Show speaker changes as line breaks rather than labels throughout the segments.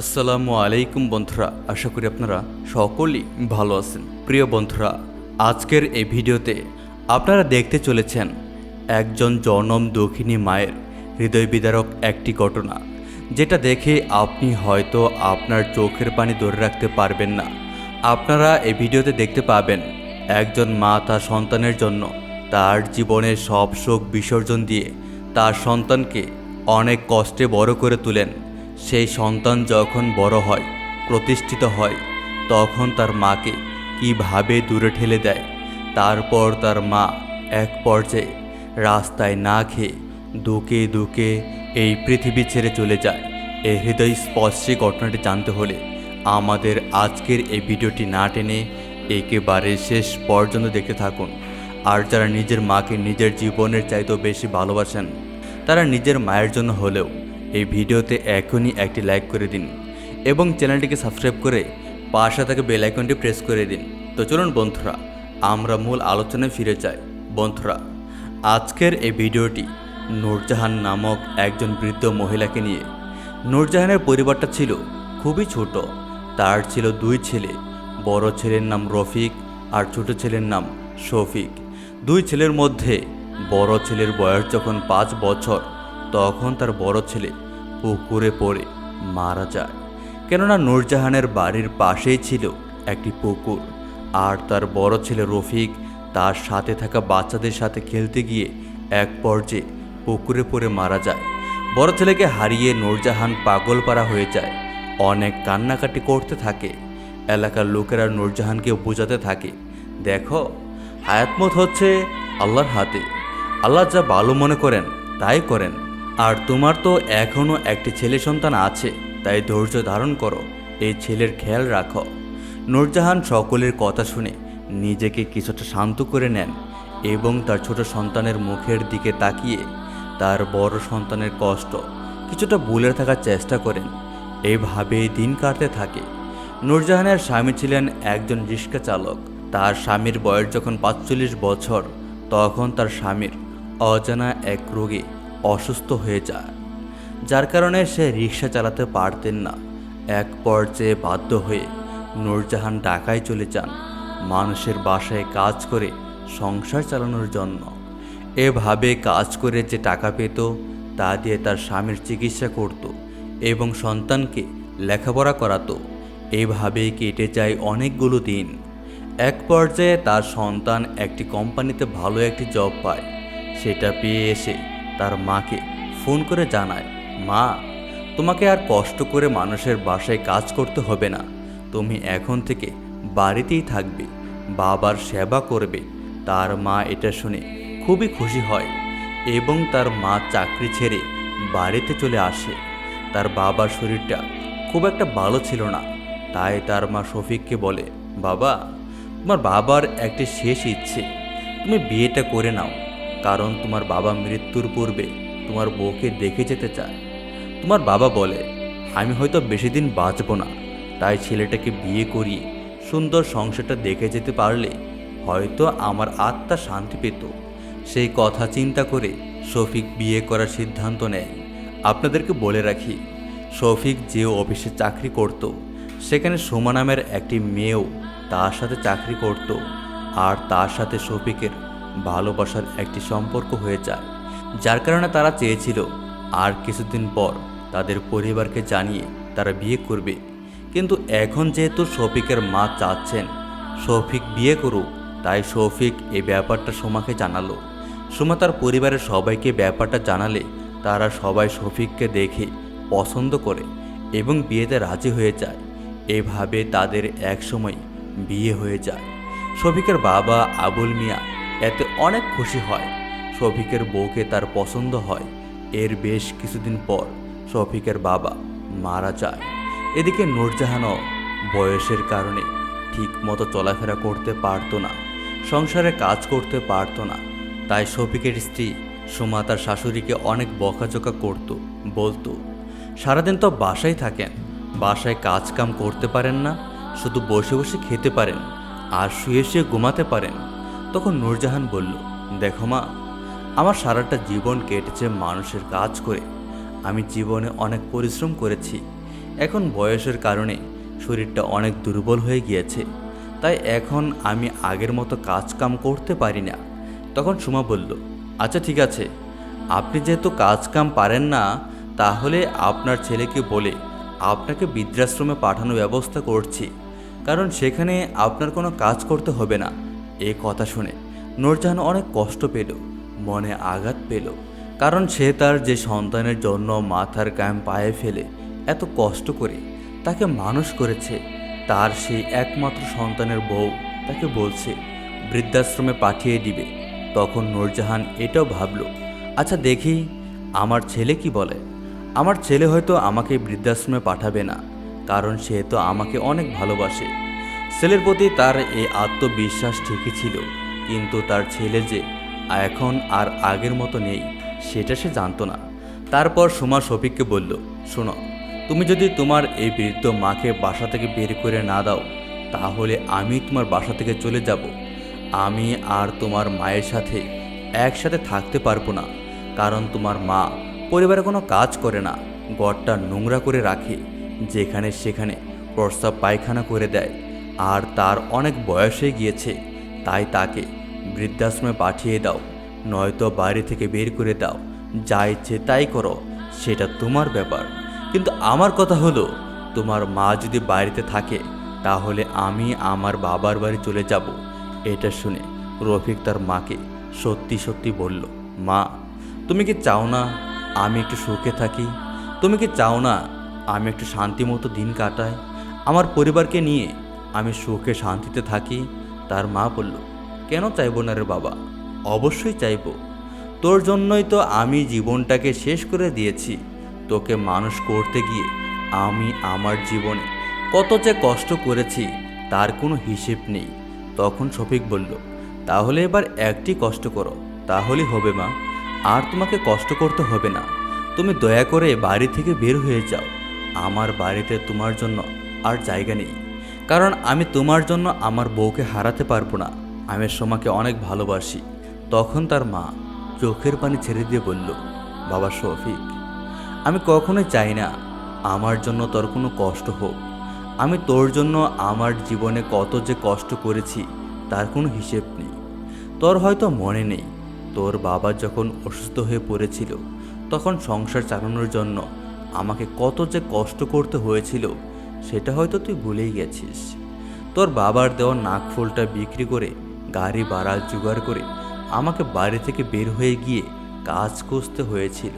আসসালামু আলাইকুম বন্ধুরা, আশা করি আপনারা সকলেই ভালো আছেন। প্রিয় বন্ধুরা, আজকের এই ভিডিওতে আপনারা দেখতে চলেছেন একজন জনম দক্ষিণী মায়ের হৃদয় বিদারক একটি ঘটনা, যেটা দেখে আপনি হয়তো আপনার চোখের পানি ধরে রাখতে পারবেন না। আপনারা এই ভিডিওতে দেখতে পাবেন একজন মা তার সন্তানের জন্য তার জীবনের সব শোক বিসর্জন দিয়ে তার সন্তানকে অনেক কষ্টে বড় করে তোলেন। সেই সন্তান যখন বড় হয়, প্রতিষ্ঠিত হয়, তখন তার মাকে কীভাবে দূরে ঠেলে দেয়, তারপর তার মা এক পর্যায়ে রাস্তায় না খেয়ে দুকে দুকে এই পৃথিবী ছেড়ে চলে যায়। এই হৃদয় স্পর্শী ঘটনাটি জানতে হলে আমাদের আজকের এই ভিডিওটি না টেনে একেবারে শেষ পর্যন্ত দেখতে থাকুন। আর যারা নিজের মাকে নিজের জীবনের চাইতেও বেশি ভালোবাসেন, তারা নিজের মায়ের জন্য হলেও এই ভিডিওতে এখনই একটি লাইক করে দিন এবং চ্যানেলটিকে সাবস্ক্রাইব করে পাশে থাকা বেল আইকনটি প্রেস করে দিন। তো চলুন বন্ধুরা, আমরা মূল আলোচনায় ফিরে যাই। বন্ধুরা, আজকের এই ভিডিওটি নূরজাহান নামক একজন বৃদ্ধ মহিলাকে নিয়ে। নূরজাহানের পরিবারটা ছিল খুবই ছোট। তার ছিল দুই ছেলে। বড় ছেলের নাম রফিক আর ছোট ছেলের নাম শফিক। দুই ছেলের মধ্যে বড় ছেলের বয়স যখন পাঁচ বছর, তখন তার বড় ছেলে পুকুরে পড়ে মারা যায়। কেননা নূরজাহানের বাড়ির পাশেই ছিল একটি পুকুর। আর তার বড় ছেলে রফিক তার সাথে থাকা বাচ্চাদের সাথে খেলতে গিয়ে এক পর্যায়ে পুকুরে পড়ে মারা যায়। বড় ছেলেকে হারিয়ে নূরজাহান পাগল পাগলপাড়া হয়ে যায়। অনেক কান্নাকাটি করতে থাকে। এলাকার লোকেরা নূরজাহানকে বোঝাতে থাকে, দেখো হায়াতমত হচ্ছে আল্লাহর হাতে। আল্লাহ যা ভালো মনে করেন, তাই করেন। আর তোমার তো এখনও একটি ছেলে সন্তান আছে, তাই ধৈর্য ধারণ করো, এই ছেলের খেয়াল রাখো। নূরজাহান সকলের কথা শুনে নিজেকে কিছুটা শান্ত করে নেন এবং তার ছোট সন্তানের মুখের দিকে তাকিয়ে তার বড় সন্তানের কষ্ট কিছুটা ভুলে থাকার চেষ্টা করেন। এইভাবে দিন কাটতে থাকে। নূরজাহানের স্বামী ছিলেন একজন রিক্সা চালক। তার স্বামীর বয়স যখন পাঁচচল্লিশ বছর, তখন তার স্বামীর অজানা এক রোগে অসুস্থ হয়ে যায়, যার কারণে সে রিক্সা চালাতে পারতেন না। এক পর্যায়ে বাধ্য হয়ে নূরজাহান ঢাকায় চলে যান, মানুষের বাসায় কাজ করে সংসার চালানোর জন্য। এভাবে কাজ করে যে টাকা পেত, তা দিয়ে তার স্বামীর চিকিৎসা করত এবং সন্তানকে লেখাপড়া করাতো। এভাবেই কেটে যায় অনেকগুলো দিন। এক পর্যায়ে তার সন্তান একটি কোম্পানিতে ভালো একটি জব পায়। সেটা পেয়ে এসে তার মাকে ফোন করে জানায়, মা, তোমাকে আর কষ্ট করে মানুষের বাসায় কাজ করতে হবে না। তুমি এখন থেকে বাড়িতেই থাকবে, বাবার সেবা করবে। তার মা এটা শুনে খুবই খুশি হয় এবং তার মা চাকরি ছেড়ে বাড়িতে চলে আসে। তার বাবার শরীরটা খুব একটা ভালো ছিল না। তাই তার মা শফিককে বলে, বাবা, তোমার বাবার একটি শেষ ইচ্ছে। তুমি বিয়েটা করে নাও। কারণ তোমার বাবা মৃত্যুর পূর্বে তোমার বউকে দেখে যেতে চায়। তোমার বাবা বলে, আমি হয়তো বেশি দিন বাঁচব না। তাই ছেলেটাকে বিয়ে করিয়ে সুন্দর সংসারটা দেখে যেতে পারলে হয়তো আমার আত্মা শান্তি পেত। সেই কথা চিন্তা করে শফিক বিয়ে করার সিদ্ধান্ত নেয়। আপনাদেরকে বলে রাখি, শফিক যে অফিসে চাকরি করত, সেখানে সোমা নামের একটি মেয়েও তার সাথে চাকরি করত। আর তার সাথে শফিকের ভালোবাসার একটি সম্পর্ক হয়ে যায়। যার কারণে তারা চেয়েছিল, আর কিছুদিন পর তাদের পরিবারকে জানিয়ে তারা বিয়ে করবে। কিন্তু এখন যেহেতু শফিকের মা চাচ্ছেন, শফিক বিয়ে করুক। তাই শফিক এই ব্যাপারটা সোমাকে জানালো। সোমা তার পরিবারের সবাইকে ব্যাপারটা জানালে তারা সবাই শফিককে দেখে পছন্দ করে এবং বিয়েতে রাজি হয়ে যায়। এভাবে তাদের একসময় বিয়ে হয়ে যায়। শফিকের বাবা আবুল মিয়া এতে অনেক খুশি হয়। শফিকের বউকে তার পছন্দ হয়। এর বেশ কিছুদিন পর শফিকের বাবা মারা যায়। এদিকে নূরজাহানও বয়সের কারণে ঠিক মতো চলাফেরা করতে পারতো না, সংসারে কাজ করতে পারতো না। তাই শফিকের স্ত্রী সুমা তার শাশুড়িকে অনেক বকাঝোকা করত, বলতো, সারাদিন তো বাসায় থাকেন, বাসায় কাজ কাম করতে পারেন না, শুধু বসে বসে খেতে পারেন, আর শুয়ে শুয়ে ঘুমাতে পারেন। তখন নূরজাহান বলল, দেখো মা, আমার সারাটা জীবন কেটেছে মানুষের কাজ করে। আমি জীবনে অনেক পরিশ্রম করেছি। এখন বয়সের কারণে শরীরটা অনেক দুর্বল হয়ে গিয়েছে। তাই এখন আমি আগের মতো কাজ কাম করতে পারি না। তখন সুমা বলল আচ্ছা ঠিক আছে। আপনি যেহেতু কাজ কাম পারেন না, তাহলে আপনার ছেলেকে বলে আপনাকে বৃদ্ধাশ্রমে পাঠানোর ব্যবস্থা করছি। কারণ সেখানে আপনার কোনো কাজ করতে হবে না। এ কথা শুনে নূরজাহান অনেক কষ্ট পেল, মনে আঘাত পেল, কারণ সে তার যে সন্তানের জন্য মাথার গাম পায়ে ফেলে এত কষ্ট করে তাকে মানুষ করেছে, তার সেই একমাত্র সন্তানের বউ তাকে বলছে, বৃদ্ধাশ্রমে পাঠিয়ে দিবে। তখন নূরজাহান এটাও ভাবল আচ্ছা দেখি, আমার ছেলে কি বলে? আমার ছেলে হয়তো আমাকে বৃদ্ধাশ্রমে পাঠাবে না, কারণ সে তো আমাকে অনেক ভালোবাসে। ছেলের প্রতি তার এই আত্মবিশ্বাস ঠিকই ছিল, কিন্তু তার ছেলে যে এখন আর আগের মতো নেই, সেটা সে জানতো না। তারপর সুমা শফিককে বলল, শোনো, তুমি যদি তোমার এই বৃদ্ধ মাকে বাসা থেকে বের করে না দাও, তাহলে আমি তোমার বাসা থেকে চলে যাব। আমি আর তোমার মায়ের সাথে একসাথে থাকতে পারব না, কারণ তোমার মা পরিবারে কোনো কাজ করে না। গড়টা নোংরা করে রাখে, যেখানে সেখানে প্রস্তাব পায়খানা করে দেয়। আর তার অনেক বয়স গিয়েছে, তাই তাকে বৃদ্ধাশ্রমে পাঠিয়ে দাও, নয়তো বাড়ি থেকে বের করে দাও, যা ইচ্ছে তাই করো, সেটা তোমার ব্যাপার। কিন্তু আমার কথা হলো, তোমার মা যদি বাড়িতে থাকে, তাহলে আমি আমার বাবার বাড়ি চলে যাব। এটা শুনে রফিক তার মাকে সত্যি সত্যি বলল, মা, তুমি কি চাও না আমি একটু সুখে থাকি? তুমি কি চাও না আমি একটু শান্তি মতো দিন কাটাই? আমার পরিবারকে নিয়ে আমি সুখে শান্তিতে থাকি, তার মা বলল, কেন চাইব না রে বাবা? অবশ্যই চাইব। তোর জন্যই তো আমি জীবনটাকে শেষ করে দিয়েছি। তোকে মানুষ করতে গিয়ে আমি আমার জীবনে কত যে কষ্ট করেছি, তার কোনো হিসেব নেই। তখন শফিক বলল, তাহলে এবার একটি কষ্ট করো, তাহলেই হবে মা। আর তোমাকে কষ্ট করতে হবে না। তুমি দয়া করে বাড়ি থেকে বের হয়ে যাও। আমার বাড়িতে তোমার জন্য আর জায়গা নেই। কারণ আমি তোমার জন্য আমার বউকে হারাতে পারব না। আমি সোমাকে অনেক ভালোবাসি। তখন তার মা চোখের পানি ছেড়ে দিয়ে বলল, বাবা শফিক, আমি কখনোই চাই না আমার জন্য তোর কোনো কষ্ট হোক। আমি তোর জন্য আমার জীবনে কত যে কষ্ট করেছি তার কোনো হিসেব নেই। তোর হয়তো মনে নেই, তোর বাবা যখন অসুস্থ হয়ে পড়েছিল, তখন সংসার চালানোর জন্য আমাকে কত যে কষ্ট করতে হয়েছিল সেটা হয়তো তুই ভুলেই গেছিস। তোর বাবার দেওয়া নাকফুলটা বিক্রি করে, গাড়ি ভাড়া জোগাড় করে আমাকে বাড়ি থেকে বের হয়ে গিয়ে কাজ খুঁজতে হয়েছিল।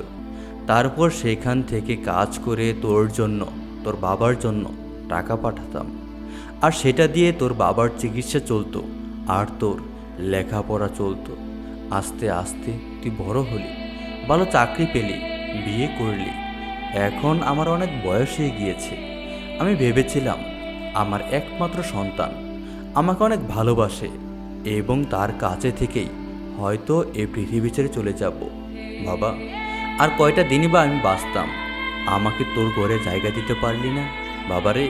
তারপর সেখান থেকে কাজ করে তোর জন্য, তোর বাবার জন্য টাকা পাঠাতাম। আর সেটা দিয়ে তোর বাবার চিকিৎসা চলতো, আর তোর লেখাপড়া চলতো। আস্তে আস্তে তুই বড় হলি, ভালো চাকরি পেলি, বিয়ে করলি। এখন আমার অনেক বয়স হয়ে গিয়েছে। আমি ভেবেছিলাম, আমার একমাত্র সন্তান। আমাকে অনেক ভালোবাসে এবং তার কাছে থেকেই হয়তো এই পৃথিবী ছেড়ে চলে যাব। বাবা, আর কয়টা দিনই বা আমি বাঁচতাম? আমাকে তোর ঘরে জায়গা দিতে পারলি না? বাবারে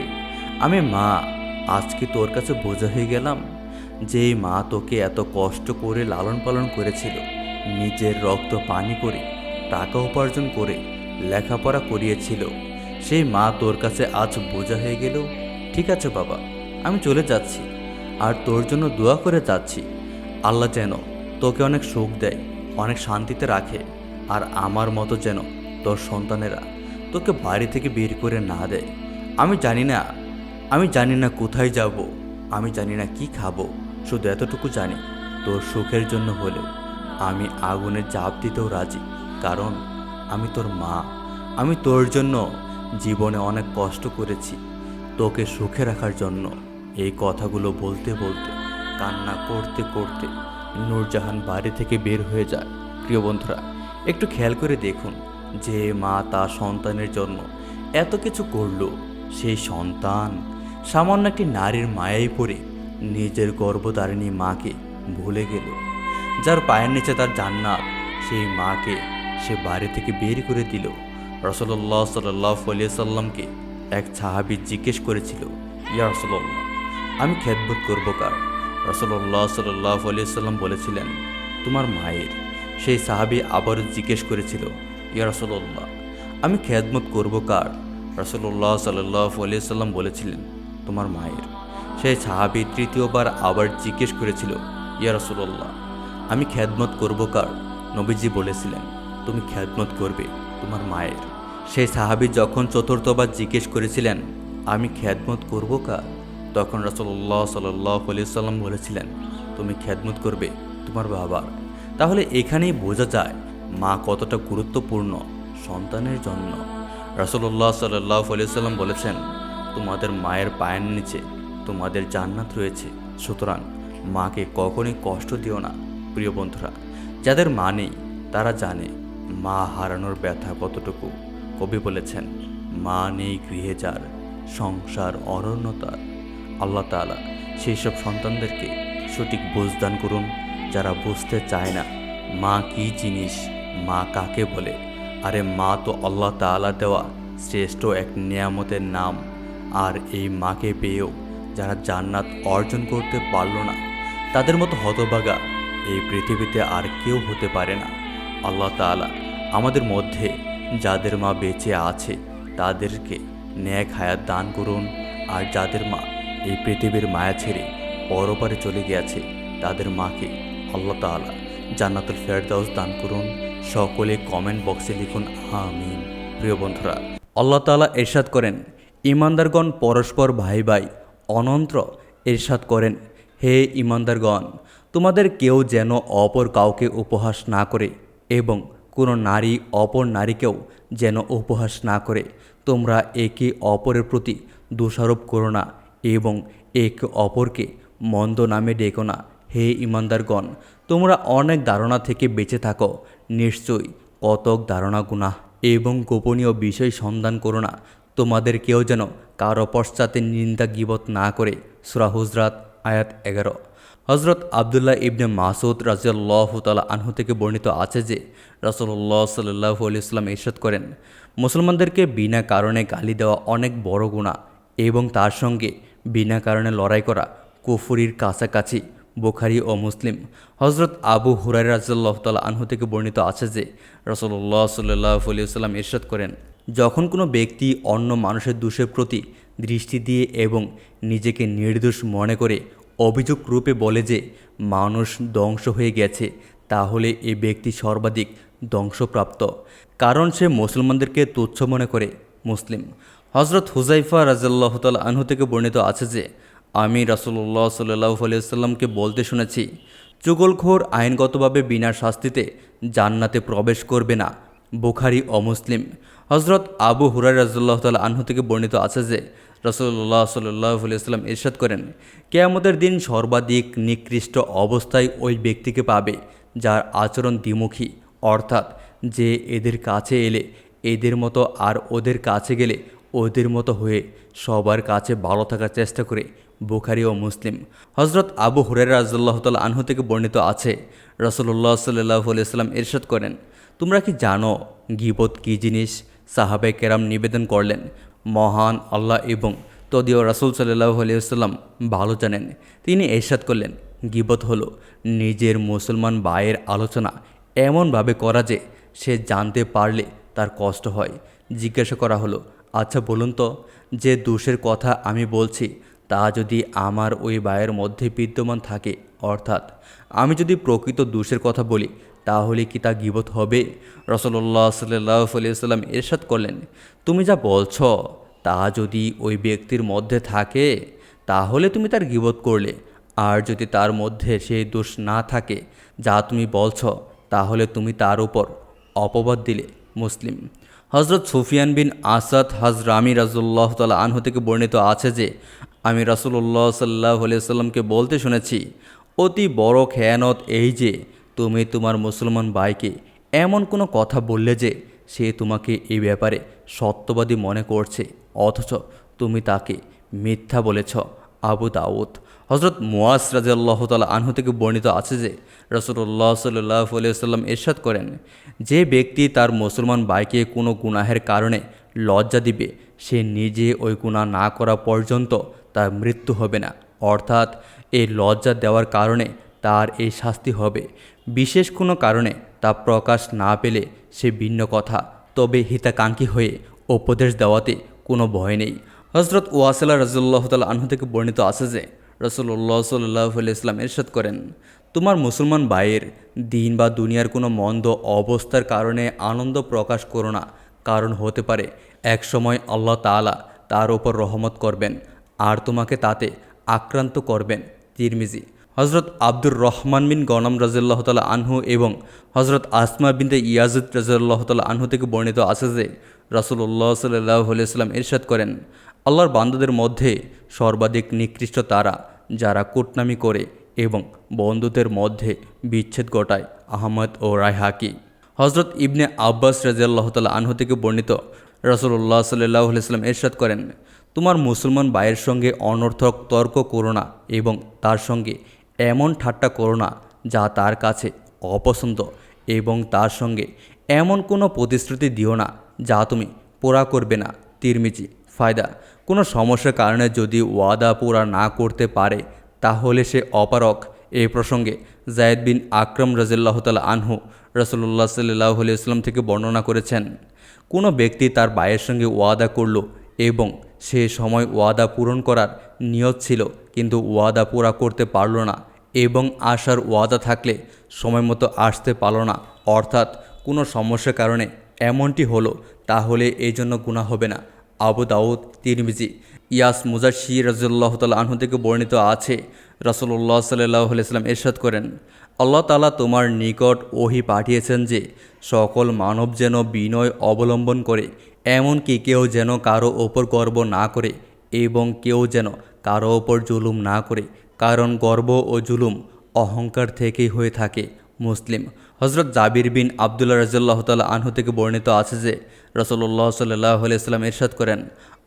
আমি মা আজকে তোর কাছে বোঝা হয়ে গেলাম যে মা তোকে এত কষ্ট করে লালন পালন করেছিল? নিজের রক্ত পানি করে, টাকা উপার্জন করে, লেখাপড়া করিয়েছিল। সেই মা তোর কাছে আজ বোঝা হয়ে গেল, ঠিক আছে বাবা, আমি চলে যাচ্ছি। আর তোর জন্য দোয়া করে যাচ্ছি। আল্লাহ যেন তোকে অনেক সুখ দেয়, অনেক শান্তিতে রাখে। আর আমার মতো যেন তোর সন্তানেরা তোকে বাড়ি থেকে বের করে না দেয়। আমি জানি না, আমি জানি না কোথায় যাব, আমি জানি না কি খাব। শুধু এতটুকু জানি, তোর সুখের জন্য হলেও আমি আগুনে চাপ দিতেও রাজি। কারণ আমি তোর মা, আমি তোর জন্য জীবনে অনেক কষ্ট করেছি। তোকে সুখে রাখার জন্য এই কথাগুলো বলতে বলতে, কান্না করতে করতে নূরজাহান বাড়ি থেকে বের হয়ে যায়। প্রিয় বন্ধুরা, একটু খেয়াল করে দেখুন যে মা তার সন্তানের জন্য এত কিছু করল। সেই সন্তান সামান্য একটি নারীর মায়ায় পড়ে নিজের গর্ভধারিণী মাকে ভুলে গেল। যার পায়ের নিচে তার জান্নাত সেই মাকে সে বাড়ি থেকে বের করে দিল। রসল্লাহ সাল্লাহ সাল্লামকে এক সাহাবি জিজ্ঞেস করেছিল, ইয়া রসল্লাহ আমি খেদবোধ করব কার? রসল্লাহ সাল্লাহ সাল্লাম বলেছিলেন, তোমার মায়ের। সেই সাহাবি আবারও জিজ্ঞেস করেছিল, ইয়া রসল্লাহ আমি খেদমত করব কার? রসুল্লাহ সাল্লাহ সাল্লাম বলেছিলেন, তোমার মায়ের। সেই সাহাবি তৃতীয়বার আবার জিজ্ঞেস করেছিল, ইয়া রসুল্লাহ আমি খেদমত করব কার? নবীজি বলেছিলেন তুমি খ্যাদমত করবে তোমার মায়ের। সেই সাহাবি যখন চতুর্থবার জিজ্ঞেস করেছিলেন, আমি খ্যাদমত করব কা তখন রসল্লাহ সাল্লাহ সাল্লাম বলেছিলেন, তুমি খ্যাদমত করবে তোমার বাবার। তাহলে এখানেই বোঝা যায় মা কতটা গুরুত্বপূর্ণ সন্তানের জন্য। রসল্লাহ সাল্লাহ সাল্লাম বলেছেন, তোমাদের মায়ের পায়ের নিচে তোমাদের জান্নাত রয়েছে। সুতরাং মাকে কখনই কষ্ট দিও না, প্রিয় বন্ধুরা। যাদের মা নেই, তারা জানে মা হারানোর ব্যথা কতটুকু? কবি বলেছেন, মা নেই গৃহে যার, সংসার অরণ্যতার আল্লাহ তাআলা সেই সব সন্তানদেরকে সঠিক বুঝদান করুন, যারা বুঝতে চায় না মা কি জিনিস, মা কাকে বলে। আরে মা তো আল্লাহ তাআলা দেওয়া শ্রেষ্ঠ এক নিয়ামতের নাম। আর এই মাকে পেয়েও যারা জান্নাত অর্জন করতে পারল না, তাদের মতো হতভাগা এই পৃথিবীতে আর কেউ হতে পারে না। আল্লাহ তাআলা আমাদের মধ্যে যাদের মা বেঁচে আছে, তাদেরকে ন্যাক হায়াত দান করুন। আর যাদের মা এই পৃথিবীর মায়া ছেড়ে পরপারে চলে গিয়েছে, তাদের মাকে আল্লাহ তাআলা জান্নাতুল ফেরদাউস দান করুন। সকলে কমেন্ট বক্সে লিখুন, আমিন। প্রিয় বন্ধুরা, আল্লাহ তাআলা এরশাদ করেন, ইমানদারগণ পরস্পর ভাই ভাই অনন্ত্র এরশাদ করেন, হে ইমানদারগণ, তোমাদের কেউ যেন অপর কাউকে উপহাস না করে এবং কোনো নারী অপর নারীকেও যেন উপহাস না করে। তোমরা একে অপরের প্রতি দোষারোপ করো না এবং একে অপরকে মন্দ নামে ডেকো না। হে ইমানদারগণ, তোমরা অনেক ধারণা থেকে বেঁচে থাকো। নিশ্চয়ই কতক ধারণা গুণা এবং গোপনীয় বিষয় সন্ধান করো না। তোমাদের কেউ যেন কারও পশ্চাতে নিন্দা গিবত না করে। সুরা হুজরাত আয়াত এগারো। হজরত আবদুল্লাহ ইবনে মাসুদ রাজিয়াল্লাহ তালা আনহু থেকে বর্ণিত আছে যে, রাসলল্লাহ সাল্লাহ আলিয়াল্লাম ইরশাদ করেন, মুসলমানদেরকে বিনা কারণে গালি দেওয়া অনেক বড় গুণা এবং তার সঙ্গে বিনা কারণে লড়াই করা কুফুরির কাছাকাছি, বোখারি ও মুসলিম। হজরত আবু হুরাই রাজিয়াল্লাহ তালা আনহু থেকে বর্ণিত আছে যে রসল্লাহ সাল্লাহ আলিয়াল্লাম ইরশাদ করেন, যখন কোনো ব্যক্তি অন্য মানুষের দোষের প্রতি দৃষ্টি দিয়ে এবং নিজেকে নির্দোষ মনে করে অভিযোগ রূপে বলে যে, মানুষ ধ্বংস হয়ে গেছে, তাহলে এই ব্যক্তি সর্বাধিক ধ্বংসপ্রাপ্ত। কারণ সে মুসলমানদেরকে তুচ্ছ মনে করে, মুসলিম। হজরত হুজাইফা রাজাল্লাহ তাল আনহু থেকে বর্ণিত আছে যে, আমি রাসুল্লাহ সাল্লাহ আলিয়াল্লামকে বলতে শুনেছি চুগলখোর আইনগতভাবে বিনা শাস্তিতে জান্নাতে প্রবেশ করবে না, বুখারি অমুসলিম। হজরত আবু হুরাই রাজুল্লাহ তাল আনহু থেকে বর্ণিত আছে যে রসল্লাহ সাল্লাহ আলিয়াল্লাম ইরশাদ করেন, কেয়ামতের দিন সর্বাধিক নিকৃষ্ট অবস্থায় ওই ব্যক্তিকে পাবে যার আচরণ দ্বিমুখী, অর্থাৎ যে এদের কাছে এলে, এদের মতো আর ওদের কাছে গেলে ওদের মতো হয়ে সবার কাছে ভালো থাকার চেষ্টা করে বুখারি ও মুসলিম। হজরত আবু হুরের রাজুল্লাহ তাল আনহু থেকে বর্ণিত আছে রসল্লাহ সাল্লাহ আলিয়াল্লাম ইরশাদ করেন, তোমরা কি জানো গিবত কী জিনিস? সাহাবে কেরাম নিবেদন করলেন মহান আল্লাহ এবং তদীয় রাসুল সাল্লাহ আলিয়াল্লাম ভালো জানেন। তিনি এরশাদ করলেন, গিবত হলো নিজের মুসলমান ভাইয়ের আলোচনা এমনভাবে করা যে সে জানতে পারলে তার কষ্ট হয়। জিজ্ঞাসা করা হলো আচ্ছা বলুন তো, যে দোষের কথা আমি বলছি, তা যদি আমার ওই ভাইয়ের মধ্যে বিদ্যমান থাকে, অর্থাৎ আমি যদি প্রকৃত দোষের কথা বলি তাহলে কি তা গিবত হবে? রসল্লাহ সাল্লাহ আলিয়াল্লাম এরশাদ করলেন, তুমি যা বলছ, তা যদি ওই ব্যক্তির মধ্যে থাকে, তাহলে তুমি তার গিবত করলে। আর যদি তার মধ্যে সেই দোষ না থাকে, যা তুমি বলছ, তাহলে তুমি তার উপর অপবাদ দিলে। মুসলিম। হজরত সুফিয়ান বিন আসাদ হজরামি রাজুল্লাহ তালা আনহু থেকে বর্ণিত আছে যে, আমি রাসুল্লাহ সাল্লাহ সাল্লামকে বলতে শুনেছি, অতি বড় খেয়ানত এই যে তুমি তোমার মুসলমান ভাইকে এমন কোনো কথা বললে যে সে তোমাকে এই ব্যাপারে সত্যবাদী মনে করছে, অথচ তুমি তাকে মিথ্যা বলেছ, আবু দাউদ। হজরত মুয়াস রাজিয়াল্লাহ তালা আনহু থেকে বর্ণিত আছে যে রসুল্লাহ সাল্লাহ সাল্লাম এরশাদ করেন, যে ব্যক্তি তার মুসলমান ভাইকে কোনো গুনাহের কারণে লজ্জা দিবে, সে নিজে ওই গুণা না করা পর্যন্ত তার মৃত্যু হবে না। অর্থাৎ এই লজ্জা দেওয়ার কারণে তার এই শাস্তি হবে। বিশেষ কোনো কারণে তা প্রকাশ না পেলে সে ভিন্ন কথা। তবে হিতাকাঙ্ক্ষী হয়ে উপদেশ দেওয়াতে কোনো ভয় নেই। হজরত ওয়াসিলা রাজুল্লাহ তাল আনহু থেকে বর্ণিত আছে যে রসুল্লাহ সাল্লাহ ইসলাম এরশাদ করেন, তোমার মুসলমান ভাইয়ের দিন বা দুনিয়ার কোনো মন্দ অবস্থার কারণে আনন্দ প্রকাশ করো না। কারণ হতে পারে এক সময় আল্লাহ তাআলা তার ওপর রহমত করবেন, আর তোমাকে তাতে আক্রান্ত করবেন। তিরমিজি হজরত আব্দুর রহমান বিন গনম রাজিল্লাহ তালা আনহু এবং হজরত আসমা বিনতে ইয়াজিদ রাজিল্লাহ তালা আনহু থেকে বর্ণিত আছে যে রাসুল্লাহ সাল্লাহ আলিয়াল্লাম ইরশাদ করেন, আল্লাহর বান্দাদের মধ্যে সর্বাধিক নিকৃষ্ট তারা যারা কুটনামি করে এবং বন্ধুদের মধ্যে বিচ্ছেদ ঘটায় আহমদ ও রায়হাকি। হজরত ইবনে আব্বাস রাজিয়াল্লাহ তালা আনহু থেকে বর্ণিত রসুল্লাহ সাল্লাহ আলাইস্লাম এরশাদ করেন, তোমার মুসলমান ভাইয়ের সঙ্গে অনর্থক তর্ক করো না এবং তার সঙ্গে এমন ঠাট্টা করো না যা তার কাছে অপছন্দ এবং তার সঙ্গে এমন কোনো প্রতিশ্রুতি দিও না যা তুমি পোড়া করবে না। তিরমিজি, ফায়দা, কোনো সমস্যার কারণে যদি ওয়াদা পুরা না করতে পারে, তাহলে সে অপারক। এই প্রসঙ্গে জায়দ বিন আকরম রাজিল্লাহ তাল আনহু রসল্লাহ সাল্লাহ ইসলাম থেকে বর্ণনা করেছেন, কোনো ব্যক্তি তার ভাইয়ের সঙ্গে ওয়াদা করল এবং সে সময় ওয়াদা পূরণ করার নিয়ত ছিল কিন্তু ওয়াদা পুরা করতে পারল না এবং আসার ওয়াদা থাকলে সময় মতো আসতে পারল না। অর্থাৎ কোনো সমস্যার কারণে এমনটি হলো, তাহলে এই জন্য গুণা হবে না। আবু দাউদ, তিরমিজি, ইয়াস মুজাশি রাজুল্লাহ তাল আনহু থেকে বর্ণিত আছে রসল্লাহ সাল্লাহ ইসলাম এরশাদ করেন, আল্লাহ তালা তোমার নিকট ওহি পাঠিয়েছেন যে সকল মানব যেন বিনয় অবলম্বন করে, এমনকি কেউ যেন কারও ওপর গর্ব না করে এবং কেউ যেন কারও ওপর জুলুম না করে, কারণ গর্ব ও জুলুম অহংকার থেকেই হয়ে থাকে মুসলিম। হজরত জাবির বিন আবদুল্লাহ রাজিল্লাহ তালা আনহু থেকে বর্ণিত আছে যে রসল্লাহ সাল্লাহ আলাইস্লাম এরশাদ করেন,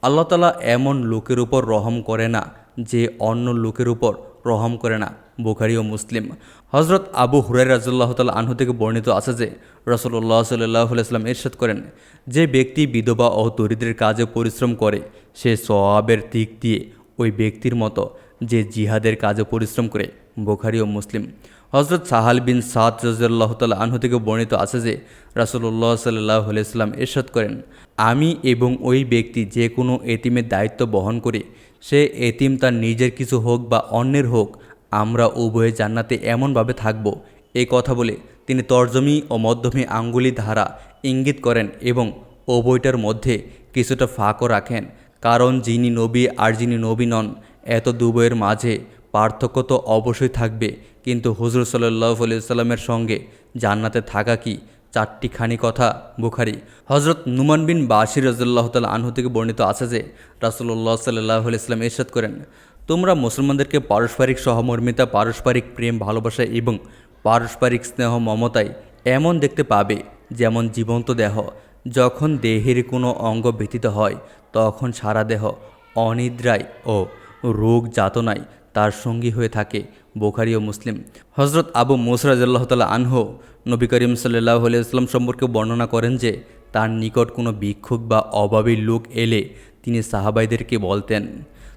আল্লাহ তালা এমন লোকের উপর রহম করে না যে অন্য লোকের উপর রহম করে না, বুখারি ও মুসলিম। হজরত আবু হুরাই রাজুল্লাহ তাল আনহু থেকে বর্ণিত আছে যে রসল্লাহ সাল্লাহ আলাইস্লাম ইরশাদ করেন, যে ব্যক্তি বিধবা ও দরিদ্রের কাজে পরিশ্রম করে, সে সওয়াবের দিক দিয়ে ওই ব্যক্তির মতো যে জিহাদের কাজে পরিশ্রম করে বোখারি ও মুসলিম। হজরত সাহাল বিন সাদ রাজিয়াল্লাহ তাল আনহু থেকে বর্ণিত আছে যে রাসুল্লাহ সাল্লাহ আলাইস্লাম এরশাদ করেন, আমি এবং ওই ব্যক্তি যে কোনো এতিমের দায়িত্ব বহন করে, সে এতিম তার নিজের কিছু হোক বা অন্যের হোক, আমরা উভয়ে জান্নাতে এমনভাবে থাকব। এই কথা বলে তিনি তর্জমি ও মধ্যমী আঙ্গুলি ধারা ইঙ্গিত করেন এবং উভয়টার মধ্যে কিছুটা ফাঁকও রাখেন। কারণ যিনি নবী আর যিনি নবী নন, এত দুবয়ের মাঝে পার্থক্য তো অবশ্যই থাকবে। কিন্তু হুজুর সাল্লাহ সাল্লামের সঙ্গে জান্নাতে থাকা কি চারটি খানি কথা বুখারি। হজরত নুমান বিন বাশির রাজুল্লাহ তাল আনহু থেকে বর্ণিত আছে যে রাসুল্লাহ সাল্লাহ ইসলাম ইরশাদ করেন, তোমরা মুসলমানদেরকে পারস্পরিক সহমর্মিতা, পারস্পরিক প্রেম, ভালোবাসা এবং পারস্পরিক স্নেহ, মমতায় এমন দেখতে পাবে যেমন জীবন্ত দেহ। যখন দেহের কোনো অঙ্গ ব্যতীত হয়, তখন সারা দেহ অনিদ্রায় ও রোগ যাতনায় তার সঙ্গী হয়ে থাকে বোখারি ও মুসলিম। হজরত আবু মুসরাজ্লাহ তালা আনহো নবী করিম সাল্লাহ আলিয়াল্লাম সম্পর্কে বর্ণনা করেন যে, তার নিকট কোনো ভিক্ষুক বা অভাবী লোক এলে তিনি সাহাবাইদেরকে বলতেন,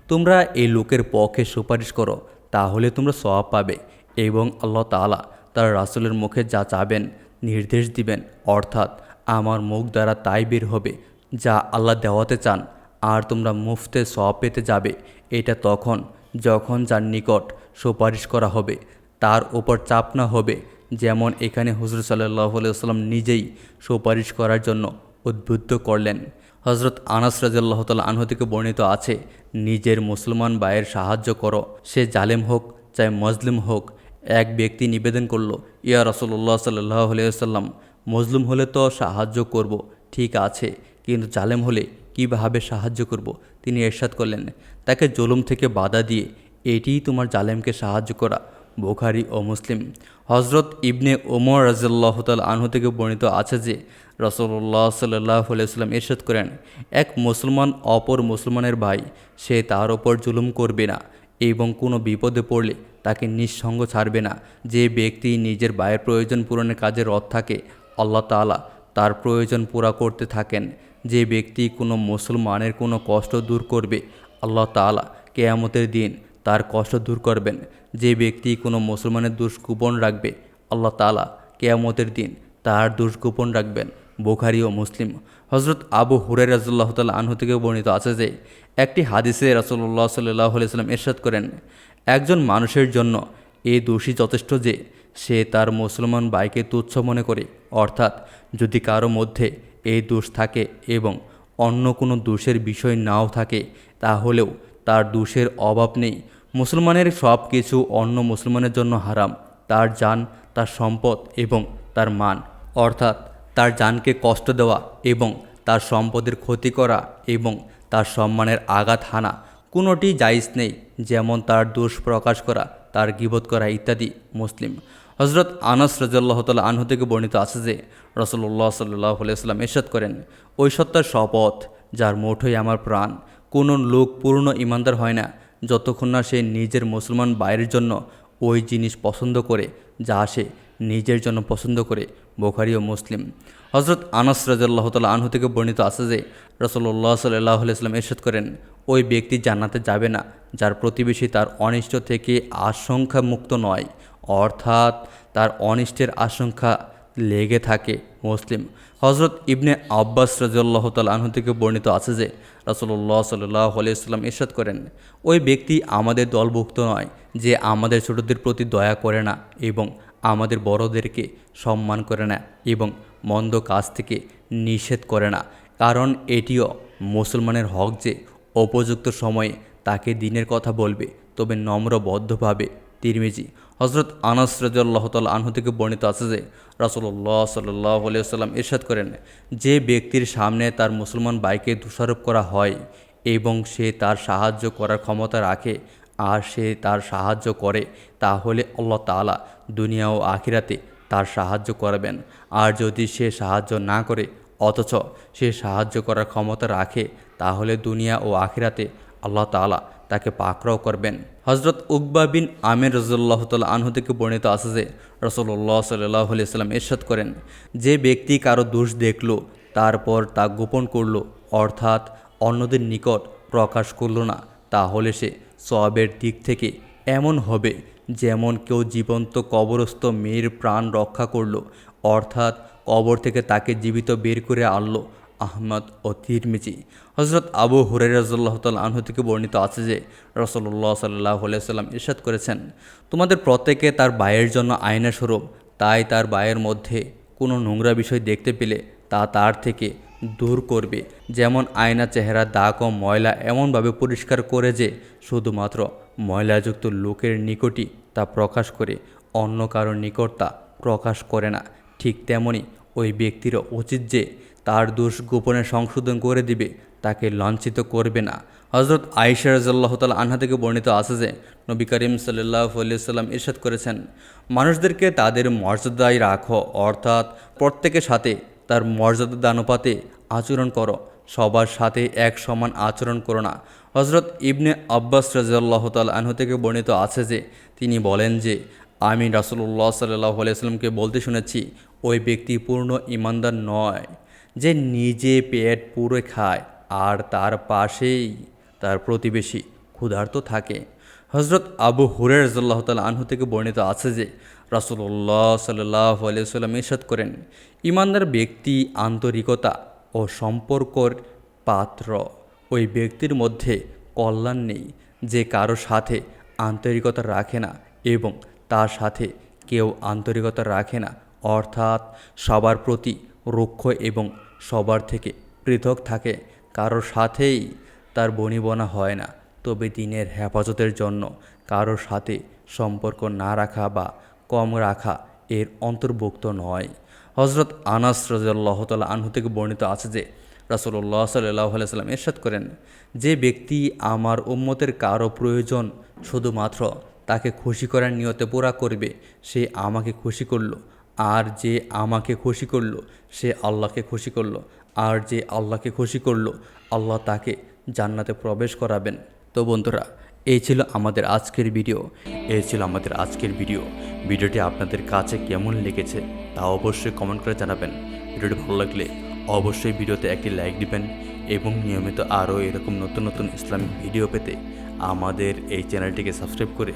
তোমরা এই লোকের পক্ষে সুপারিশ করো, তাহলে তোমরা সওয়াব পাবে এবং আল্লাহ তাআলা তার রাসুলের মুখে যা চাবেন নির্দেশ দিবেন। অর্থাৎ আমার মুখ দ্বারা তাই বের হবে, যা আল্লাহ দেওয়াতে চান। আর তোমরা মুফতে সওয়াব পেতে যাবে, এটা তখন, যখন যার নিকট সুপারিশ করা হবে, তার উপর চাপ না হবে, যেমন এখানে হুজুর সাল্লাহ সাল্লাম নিজেই সুপারিশ করার জন্য উদ্বুদ্ধ করলেন। হজরত আনাস রাজাল্লাহ আনহু থেকে বর্ণিত আছে, নিজের মুসলমান ভাইয়ের সাহায্য করো, সে জালেম হোক, চাই মজলিম হোক, এক ব্যক্তি নিবেদন করল, ইয়া রসল্লাহ সাল্লাহ আলিয়া সাল্লাম মজলুম হলে তো সাহায্য করব, ঠিক আছে, কিন্তু জালেম হলে কীভাবে সাহায্য করব? তিনি এরশাদ করলেন, তাকে জুলুম থেকে বাধা দিয়ে এটিই তোমার জালেমকে সাহায্য করা। বুখারি ও মুসলিম। হজরত ইবনে ওমর রাজিল্লাহ তাল আনহু থেকে বর্ণিত আছে যে রসল্লাহ সাল্লাহ সাল্লাম ইরশাদ করেন, এক মুসলমান অপর মুসলমানের ভাই, সে তার ওপর জুলুম করবে না এবং কোনো বিপদে পড়লে তাকে নিঃসঙ্গ ছাড়বে না। যে ব্যক্তি নিজের ভাইয়ের প্রয়োজন পূরণের কাজে রথ থাকে আল্লাহ তালা তার প্রয়োজন পুরা করতে থাকেন। যে ব্যক্তি কোনো মুসলমানের কোনো কষ্ট দূর করবে, আল্লাহ তালা কেয়ামতের দিন তার কষ্ট দূর করবেন। যে ব্যক্তি কোনো মুসলমানের দোষ গোপন রাখবে, আল্লাহ তালা কেয়ামতের দিন তার দোষ রাখবেন। বোখারি ও মুসলিম। হজরত আবু হুরের রাজুল্লাহ তাল্লাহ আনহু থেকে বর্ণিত আছে যে, একটি হাদিসে রাসুল্লাহ সাল্লাহ সাল্লাম এরশাদ করেন, একজন মানুষের জন্য এই দোষী যথেষ্ট যে সে তার মুসলমান ভাইকে তুচ্ছ মনে করে। অর্থাৎ যদি কারও মধ্যে এই দোষ থাকে এবং অন্য কোনো দোষের বিষয় নাও থাকে, তাহলেও তার দোষের অভাব নেই। মুসলমানের সব কিছু অন্য মুসলমানের জন্য হারাম। তার যান, তার সম্পদ এবং তার মান। অর্থাৎ তার জানকে কষ্ট দেওয়া এবং তার সম্পদের ক্ষতি করা এবং তার সম্মানের আঘাত হানা কোনোটি জায়জ নেই, যেমন তার দোষ প্রকাশ করা, তার গিবোধ করা ইত্যাদি। মুসলিম হজরত আনাস রাজাল্লাহ তাল্লাহ আনহু থেকে বর্ণিত আছে যে রসল্লাহ সাল্লাহ সাল্লাম এরশাদ করেন, ওই সত্তার শপথ, যার মোঠই আমার প্রাণ, কোনো লোক পূর্ণ ইমানদার হয় না, যতক্ষণ না সে নিজের মুসলমান বাইরের জন্য ওই জিনিস পছন্দ করে, যা সে নিজের জন্য পছন্দ করে। বোখারি ও মুসলিম। হজরত আনাস রাজাল্লাহ তাল আনহু থেকে বর্ণিত আছে যে রসল্লাহ সাল্লাহ সাল্লাম এরশাদ করেন, ওই ব্যক্তি জান্নাতে যাবে না, যার প্রতিবেশী তার অনিষ্ট থেকে আশঙ্কা মুক্ত নয়। অর্থাৎ তার অনিষ্টের আশঙ্কা লেগে থাকে মুসলিম। হজরত ইবনে আব্বাস রাজিউল্লাহ তাল আনহু থেকে বর্ণিত আছে যে রসল্লাহ সাল্লাহ আলিয়াল্লাম ইরশাদ করেন, ওই ব্যক্তি আমাদের দলভুক্ত নয় যে আমাদের ছোটদের প্রতি দয়া করে না এবং আমাদের বড়দেরকে সম্মান করে না এবং মন্দ কাজ থেকে নিষেধ করে না। কারণ এটিও মুসলমানের হক যে উপযুক্ত সময়ে তাকে দিনের কথা বলবে, তবে নম্রবদ্ধভাবে তিরমিজি হজরত আনাস রাজ্লাহ তাল আনহু থেকে বর্ণিত আছে যে রাসুল্লাহ সাল্লাহ সাল্লাম ইরশাদ করেন, যে ব্যক্তির সামনে তার মুসলমান বাইকে দোষারোপ করা হয় এবং সে তার সাহায্য করার ক্ষমতা রাখে আর সে তার সাহায্য করে, তাহলে আল্লাহ তালা দুনিয়া ও আখিরাতে তার সাহায্য করবেন। আর যদি সে সাহায্য না করে, অথচ সে সাহায্য করার ক্ষমতা রাখে, তাহলে দুনিয়া ও আখিরাতে আল্লাহ তালা তাকে পাকড়াও করবেন। হজরত উকবা বিন আমির রজুল্লাহ তাল আনহু থেকে বর্ণিত আছে যে রসল্লাহ সাল্লাহ সাল্লাম এরশাদ করেন, যে ব্যক্তি কারও দোষ দেখল, তারপর তা গোপন করল, অর্থাৎ অন্যদের নিকট প্রকাশ করল না, তাহলে সে সবের দিক থেকে এমন হবে যেমন কেউ জীবন্ত কবরস্থ মেয়ের প্রাণ রক্ষা করল, অর্থাৎ কবর থেকে তাকে জীবিত বের করে আনলো আহমদ ও তিরমিজি। হজরত আবু হুরাইরাজ্লাহ তাল আনহু থেকে বর্ণিত আছে যে রসল্লাহ সাল্লাহ সাল্লাম ইরশাদ করেছেন, তোমাদের প্রত্যেকে তার বায়ের জন্য আয়না স্বরূপ তাই তার বায়ের মধ্যে কোনো নোংরা বিষয় দেখতে পেলে তা তার থেকে দূর করবে। যেমন আয়না চেহারা, দাগ ও ময়লা এমনভাবে পরিষ্কার করে যে, শুধুমাত্র ময়লাযুক্ত লোকের নিকটই তা প্রকাশ করে, অন্য কারোর নিকট তা প্রকাশ করে না। ঠিক তেমনি ওই ব্যক্তিরও উচিত যে তার দোষ গোপনে সংশোধন করে দিবে, তাকে লাঞ্ছিত করবে না। হজরত আইসা রাজাল্লাহ তাল আনহা থেকে বর্ণিত আছে যে, নবী করিম সাল্লাহ সাল্লাম ইরশাদ করেছেন, মানুষদেরকে তাদের মর্যাদায় রাখো, অর্থাৎ প্রত্যেকের সাথে তার মর্যাদা দানুপাতে আচরণ করো, সবার সাথে এক সমান আচরণ করো না। হজরত ইবনে আব্বাস রাজাল্লাহ তাল আনহু থেকে বর্ণিত আছে যে, তিনি বলেন যে, আমি রাসুল্লাহ সাল্লাহ আলাইস্লামকে বলতে শুনেছি, ওই ব্যক্তি পূর্ণ ইমানদার নয়। যে নিজে পেট পুরো খায় আর তার পাশেই তার প্রতিবেশী ক্ষুধার্ত থাকে। হজরত আবু হুরের রাজ্লাহ তাল আনহু থেকে বর্ণিত আছে যে রাসুল্লাহ সাল্লাহ আলিয়াল্লাম ইরশাদ করেন, ইমানদার ব্যক্তি আন্তরিকতা ও সম্পর্কর পাত্র। ওই ব্যক্তির মধ্যে কল্যাণ নেই, যে কারও সাথে আন্তরিকতা রাখে না এবং তার সাথে কেউ আন্তরিকতা রাখে না। অর্থাৎ সবার প্রতি রুক্ষ এবং সবার থেকে পৃথক থাকে, কারোর সাথেই তার বনিবনা হয় না। তবে দিনের হেফাজতের জন্য কারোর সাথে সম্পর্ক না রাখা বা কম রাখা এর অন্তর্ভুক্ত নয়। হজরত আনাস রাজাল্লাহ তাল্লাহ আনহু থেকে বর্ণিত আছে যে রাসুল্লাহ সাল্লাহ সাল্লাম এরশাদ করেন, যে ব্যক্তি আমার উম্মতের কারও প্রয়োজন শুধুমাত্র তাকে খুশি করার নিয়তে পুরা করবে, সে আমাকে খুশি করল। আর যে আমাকে খুশি করল, সে আল্লাহকে খুশি করল। আর যে আল্লাহকে খুশি করল, আল্লাহ তাকে জান্নাতে প্রবেশ করাবেন। তো বন্ধুরা, এই ছিল আমাদের আজকের ভিডিও। এই ছিল আমাদের আজকের ভিডিও। ভিডিওটি আপনাদের কাছে কেমন লেগেছে তা অবশ্যই কমেন্ট করে জানাবেন। ভিডিওটি ভালো লাগলে অবশ্যই ভিডিওতে একটি লাইক দিবেন এবং নিয়মিত আরও এরকম নতুন নতুন ইসলামিক ভিডিও পেতে আমাদের এই চ্যানেলটিকে সাবস্ক্রাইব করে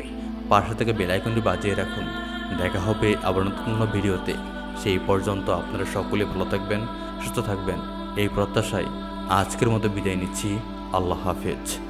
পাশে থেকে বেলাইকনটি বাজিয়ে রাখুন। দেখা হবে আবার নতুন কোনো ভিডিওতে। সেই পর্যন্ত আপনারা সকলে ভালো থাকবেন, সুস্থ থাকবেন। এই প্রত্যাশায় আজকের মতো বিদায় নিচ্ছি। আল্লাহ হাফেজ।